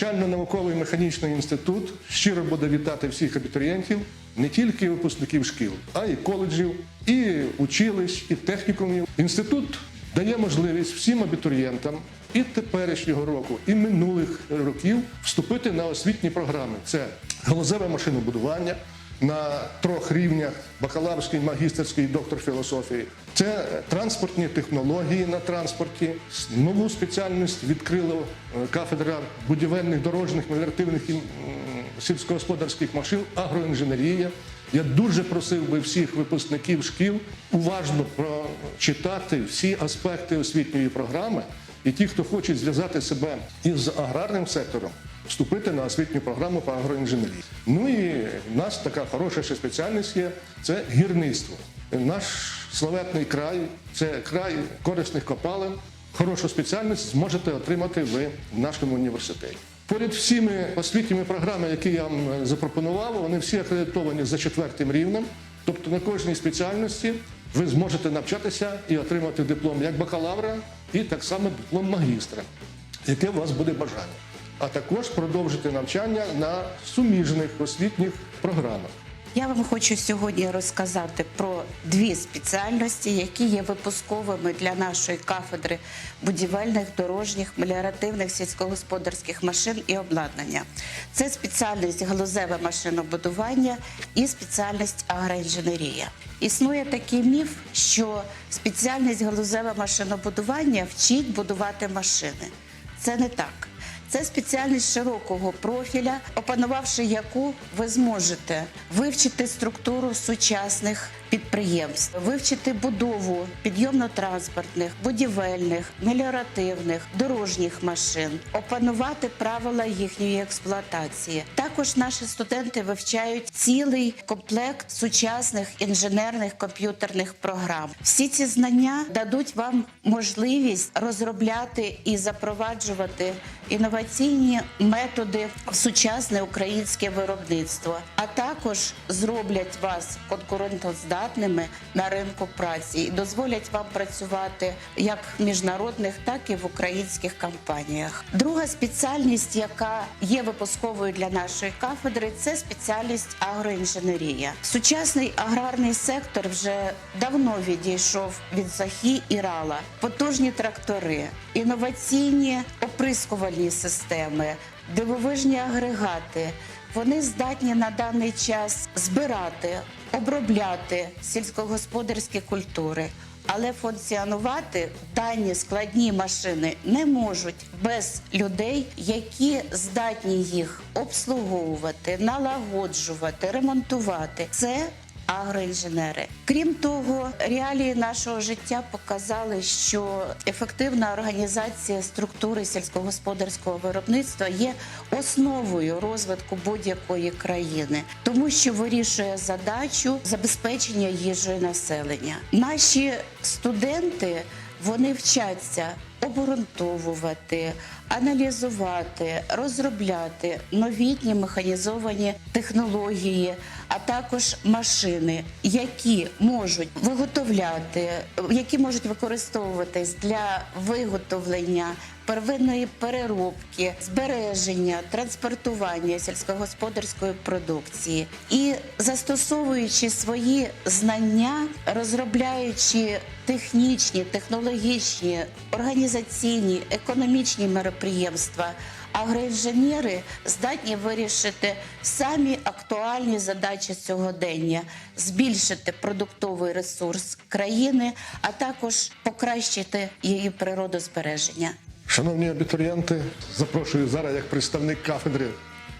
Навчально-науковий механічний інститут щиро буде вітати всіх абітурієнтів, не тільки випускників шкіл, а й коледжів, і училищ, і технікумів. Інститут дає можливість всім абітурієнтам і теперішнього року, і минулих років вступити на освітні програми. Це галузеве машинобудування на трьох рівнях: бакалаврський, магістерський, доктор філософії. Це транспортні технології на транспорті. Нову спеціальність відкрила е, кафедра будівельних дорожніх меліоративних і сільськогосподарських машин, агроінженерія. Я дуже просив би всіх випускників шкіл уважно прочитати всі аспекти освітньої програми, і ті, хто хочуть зв'язати себе із аграрним сектором, вступити на освітню програму по агроінженерії. Ну і в нас така хороша ще спеціальність є це гірництво. Наш славетний край це край корисних копалин. Хорошу спеціальність зможете отримати ви в нашому університеті. Поряд всіми освітніми програмами, які я вам е, запропонував, вони всі акредитовані за четвертим рівнем. Тобто на кожній спеціальності ви зможете навчатися і отримати диплом як бакалавра, і так само диплом магістра, яке у вас буде бажання. А також продовжити навчання на суміжних освітніх програмах. Я вам хочу сьогодні розказати про дві спеціальності, які є випусковими для нашої кафедри будівельних, дорожніх, меліоративних сільськогосподарських машин і обладнання. Це спеціальність галузеве машинобудування і спеціальність агроінженерія. Існує такий міф, що спеціальність галузеве машинобудування вчить будувати машини. Це не так. Це спеціальність широкого профіля, опанувавши яку ви зможете вивчити структуру сучасних підприємств, вивчити будову підйомно-транспортних, будівельних, меліоративних, дорожніх машин, опанувати правила їхньої експлуатації. Також наші студенти вивчають цілий комплект сучасних інженерних комп'ютерних програм. Всі ці знання дадуть вам можливість розробляти і запроваджувати інноваційні методи в сучасне українське виробництво, а також зроблять вас конкурентоздатними на ринку праці і дозволять вам працювати як в міжнародних, так і в українських компаніях. Друга спеціальність, яка є випусковою для нашої кафедри, це спеціальність агроінженерія. Сучасний аграрний сектор вже давно відійшов від захі і рала, потужні трактори, інноваційні оприскувальні системи, дивовижні агрегати. Вони здатні на даний час збирати, обробляти сільськогосподарські культури, але функціонувати дані складні машини не можуть без людей, які здатні їх обслуговувати, налагоджувати, ремонтувати. Це агроінженери. Крім того, реалії нашого життя показали, що ефективна організація структури сільськогосподарського виробництва є основою розвитку будь-якої країни, тому що вирішує задачу забезпечення їжею населення. Наші студенти вони вчаться обґрунтовувати, аналізувати, розробляти новітні механізовані технології, а також машини, які можуть виготовляти, які можуть використовуватись для виготовлення первинної переробки, збереження, транспортування сільськогосподарської продукції. І застосовуючи свої знання, розробляючи технічні, технологічні, організаційні, економічні мероприємства. Агроінженери здатні вирішити самі актуальні задачі сьогодення, збільшити продуктовий ресурс країни, а також покращити її природозбереження. Шановні абітурієнти, запрошую зараз як представник кафедри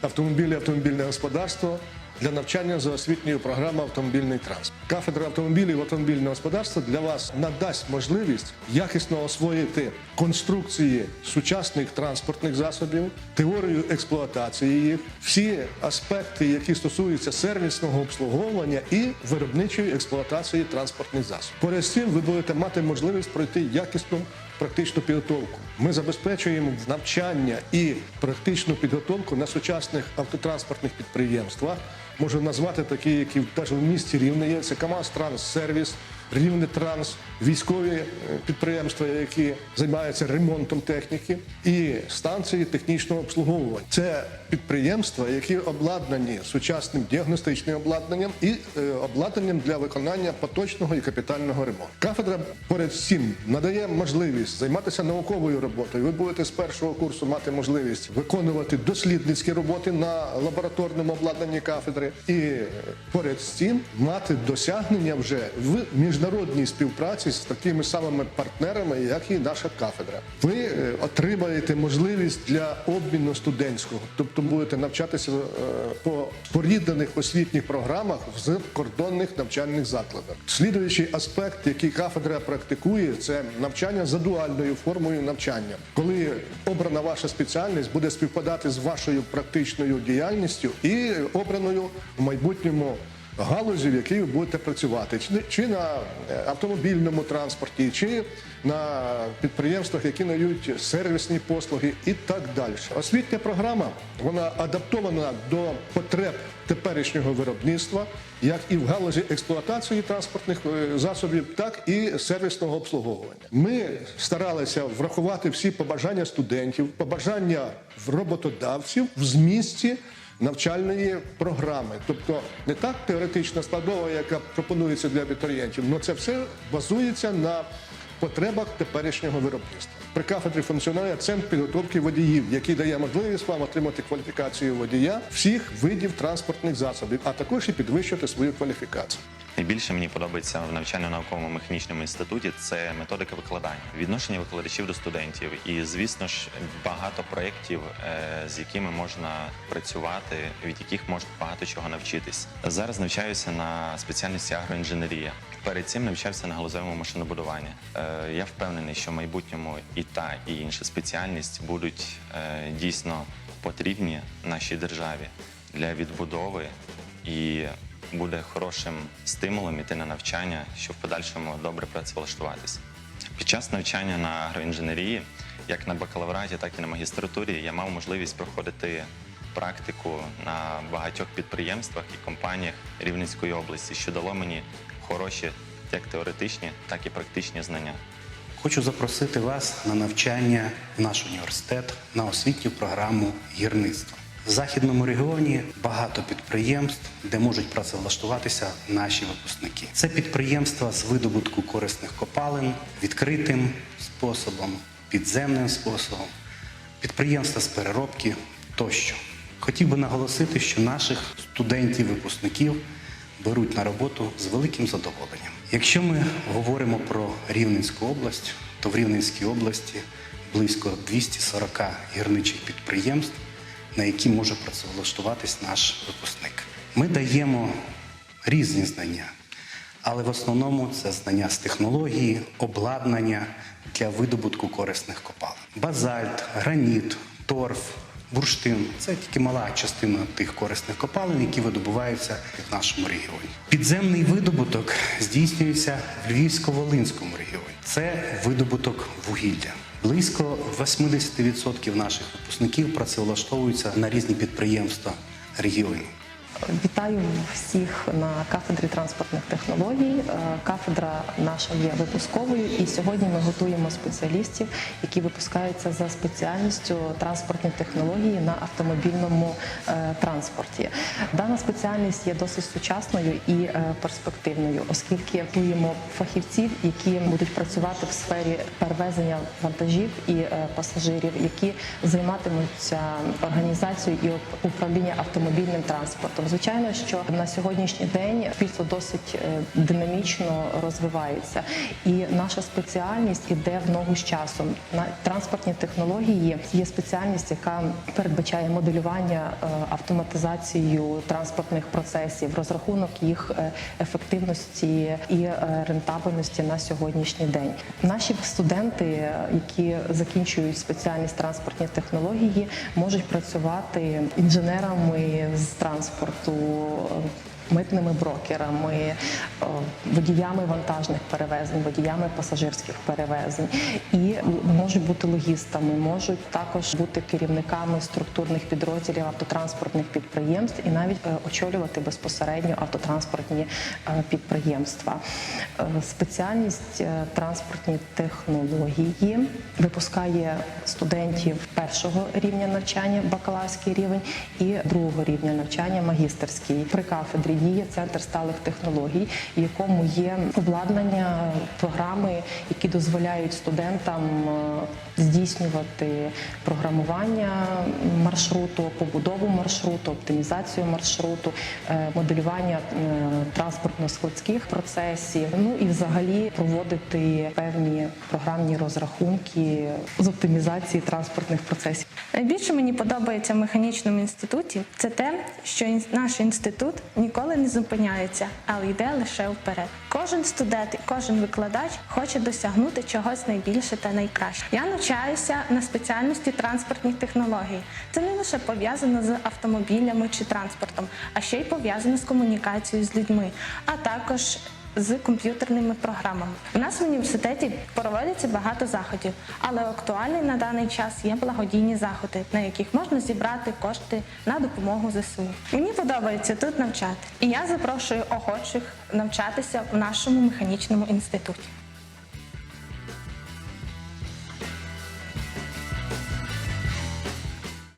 автомобілі автомобільне господарство для навчання за освітньою програмою автомобільний транспорт. Кафедра автомобілів автомобільного господарства для вас надасть можливість якісно освоїти конструкції сучасних транспортних засобів, теорію експлуатації їх, всі аспекти, які стосуються сервісного обслуговування і виробничої експлуатації транспортних засобів. Поряд з цим ви будете мати можливість пройти якісну практичну підготовку. Ми забезпечуємо навчання і практичну підготовку на сучасних автотранспортних підприємствах. Можу назвати такі, які навіть в місті Рівне є. Це КАМАЗ Транссервіс, Рівне Транс, військові е, підприємства, які займаються ремонтом техніки, і станції технічного обслуговування. Це підприємства, які обладнані сучасним діагностичним обладнанням і е, обладнанням для виконання поточного і капітального ремонту. Кафедра поряд цим надає можливість займатися науковою роботою. Ви будете з першого курсу мати можливість виконувати дослідницькі роботи на лабораторному обладнанні кафедри, і е, поряд з цим мати досягнення вже в міжнародній співпраці з такими самими партнерами, як і наша кафедра. Ви е, отримаєте можливість для обміну студентського, тобто будете навчатися е, по порідданих освітніх програмах в закордонних навчальних закладах. Слідуючий аспект, який кафедра практикує, це навчання за дуальною формою навчання, коли обрана ваша спеціальність буде співпадати з вашою практичною діяльністю і обраною в майбутньому галузі, в якій ви будете працювати, чи, на е, автомобільному транспорті, чи на підприємствах, які надають сервісні послуги, і так далі. Освітня програма вона адаптована до потреб теперішнього виробництва, як і в галузі експлуатації транспортних е, засобів, так і сервісного обслуговування. Ми старалися врахувати всі побажання студентів, побажання роботодавців в змісті навчальної програми, тобто не так теоретична складова, яка пропонується для абітурієнтів, але це все базується на потребах теперішнього виробництва. При кафедрі функціонує центр підготовки водіїв, який дає можливість вам отримати кваліфікацію водія всіх видів транспортних засобів, а також і підвищити свою кваліфікацію. Найбільше мені подобається в навчально-науковому механічному інституті це методика викладання, відношення викладачів до студентів. І, звісно ж, багато проєктів, е, з якими можна працювати, від яких можна багато чого навчитись. Зараз навчаюся на спеціальності агроінженерія. Перед цим навчався на галузевому машинобудуванні. Е, Я впевнений, що в майбутньому і та, і інша спеціальність будуть е, дійсно потрібні нашій державі для відбудови і буде хорошим стимулом іти на навчання, щоб в подальшому добре працевлаштуватися. Під час навчання на агроінженерії, як на бакалавраті, так і на магістратурі, я мав можливість проходити практику на багатьох підприємствах і компаніях Рівненської області, що дало мені хороші як теоретичні, так і практичні знання. Хочу запросити вас на навчання в наш університет на освітню програму гірництва. В західному регіоні багато підприємств, де можуть працевлаштуватися наші випускники. Це підприємства з видобутку корисних копалин, відкритим способом, підземним способом, підприємства з переробки тощо. Хотів би наголосити, що наших студентів-випускників беруть на роботу з великим задоволенням. Якщо ми говоримо про Рівненську область, то в Рівненській області близько 240 гірничих підприємств, на які може працевлаштуватись наш випускник. Ми даємо різні знання, але в основному це знання з технології, обладнання для видобутку корисних копалин. Базальт, граніт, торф, бурштин це тільки мала частина тих корисних копалин, які видобуваються в нашому регіоні. Підземний видобуток здійснюється в Львівсько-Волинському регіоні. Це видобуток вугілля. Близько 80% наших випускників працевлаштовуються на різні підприємства регіону. Вітаю всіх на кафедрі транспортних технологій. Е, Кафедра наша є випусковою, і сьогодні ми готуємо спеціалістів, які випускаються за спеціальністю транспортні технології на автомобільному е, транспорті. Дана спеціальність є досить сучасною і е, перспективною, оскільки готуємо фахівців, які будуть працювати в сфері перевезення вантажів і пасажирів, які займатимуться організацією і уп- управління автомобільним транспортом. Звичайно, що на сьогоднішній день суспільство досить е, динамічно розвивається, і наша спеціальність іде в ногу з часом. На транспортні технології є спеціальність, яка передбачає моделювання, е, автоматизацію транспортних процесів, розрахунок їх е, ефективності і рентабельності на сьогоднішній день. Наші студенти, які закінчують спеціальність транспортні технології, можуть працювати інженерами з транспорту. Е, митними брокерами, водіями вантажних перевезень, водіями пасажирських перевезень і можуть бути логістами, можуть також бути керівниками структурних підрозділів автотранспортних підприємств і навіть е, очолювати безпосередньо автотранспортні е, підприємства. Е, Спеціальність е, транспортні технології випускає студентів першого рівня навчання, бакалаврський рівень, і другого рівня навчання, магістерський. При кафедрі діє центр сталих технологій, в якому є обладнання, програми, які дозволяють студентам е, здійснювати програмування маршруту, побудову маршруту, оптимізацію маршруту, е, моделювання е, транспортно-складських процесів. Ну і взагалі проводити певні програмні розрахунки з оптимізації транспортних процесів. Найбільше мені подобається в механічному інституті це те, що наш інститут ніколи не зупиняється, але йде лише вперед. Кожен студент і кожен викладач хоче досягнути чогось найбільше та найкраще. Я навчаюся на спеціальності транспортних технологій. Це не лише пов'язано з автомобілями чи транспортом, а ще й пов'язано з комунікацією з людьми, а також з комп'ютерними програмами. У нас в університеті проводяться багато заходів, але актуальний на даний час є благодійні заходи, на яких можна зібрати кошти на допомогу ЗСУ. Мені подобається тут навчати, і я запрошую охочих навчатися в нашому механічному інституті.